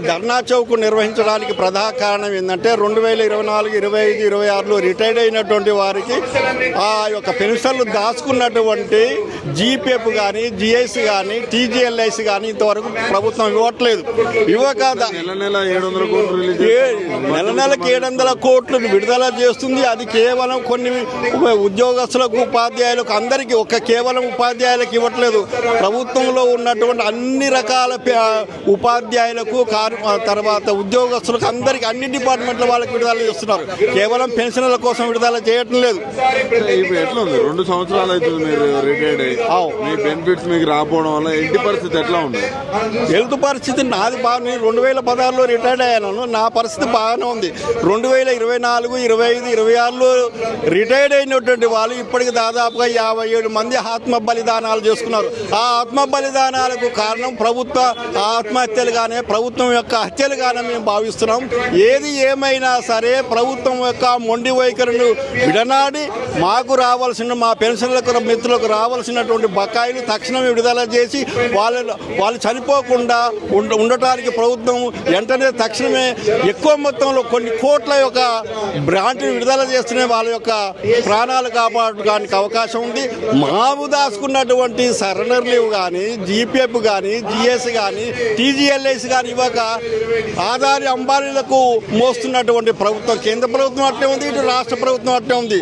ధర్నా చౌక్ నిర్వహించడానికి ప్రధాన కారణం ఏంటంటే రెండు వేల ఇరవై నాలుగు ఇరవై ఐదు ఇరవై ఆరులో రిటైర్డ్ అయినటువంటి వారికి ఆ యొక్క పెన్షన్లు దాచుకున్నటువంటి జీపీఎఫ్ కానీ జిఎస్ కానీ టీజీఎల్ఐసి కానీ ఇంతవరకు ప్రభుత్వం ఇవ్వట్లేదు. ఇవ్వక నెల నెలకు ఏడు వందల కోట్లు విడుదల చేస్తుంది. అది కేవలం కొన్ని ఉద్యోగస్తులకు ఉపాధ్యాయులకు అందరికీ ఒక కేవలం ఉపాధ్యాయులకు ఇవ్వట్లేదు. ప్రభుత్వంలో ఉన్నటువంటి అన్ని రకాల ఉపాధ్యాయులకు తర్వాత ఉద్యోగస్తులకు అందరికీ అన్ని డిపార్ట్మెంట్ల వాళ్ళకి విడుదల చేస్తున్నారు. కేవలం పెన్షన్ల కోసం విడుదల చేయటం లేదు. ఇప్పుడు ఎట్లా ఉంది? రెండు సంవత్సరాలు అవుతుంది మీరు రిటైర్డ్ అయ్యి అవు. మీ బెనిఫిట్స్ మీకు రాకపోవడం వల్ల ఇంటి పరిస్థితి ఎట్లా ఉంది? హెల్త్ పరిస్థితి నాది బాగా నేను రెండు వేల పదహారులో రిటైర్డ్ అయ్యాను. నా పరిస్థితి బాగానే ఉంది. రెండు వేల ఇరవై నాలుగు ఇరవై ఐదు ఇరవై ఆరులో రిటైర్డ్ అయినటువంటి వాళ్ళు ఇప్పటికి దాదాపుగా యాభై ఏడు మంది ఆత్మ బలిదానాలు చేసుకున్నారు. ఆ ఆత్మ బలిదానాలకు కారణం ప్రభుత్వ ఆత్మహత్యలుగానే ప్రభుత్వం యొక్క హత్యలుగానే మేము భావిస్తున్నాం. ఏది ఏమైనా సరే ప్రభుత్వం యొక్క మొండి వైఖరిను విడనాడి మాకు రావాల్సిన మా పెన్షన్లకు మిత్రులకు రావాల్సినటువంటి బకాయిలు తక్షణమే విడుదల చేసి వాళ్ళ వాళ్ళు చనిపోకుండా ఉండ ఉండటానికి ప్రభుత్వం వెంటనే తక్షణమే ఎక్కువ మొత్తంలో కొన్ని కోట్ల యొక్క బ్రాండ్ని విడుదల చేస్తూనే వాళ్ళ యొక్క ప్రాణాలు కాపాడడానికి అవకాశం ఉంది. మాము దాచుకున్నటువంటి సరెండర్ లీవ్ కానీ జీపీఎఫ్ కానీ జిఎస్ కానీ టీజీఎల్ఐసి కానీ ఇవ్వక ఆదారి అంబానీలకు మోస్తున్నటువంటి ప్రభుత్వం కేంద్ర ప్రభుత్వం అట్టే ఉంది ఇటు రాష్ట్ర ప్రభుత్వం అట్టే ఉంది.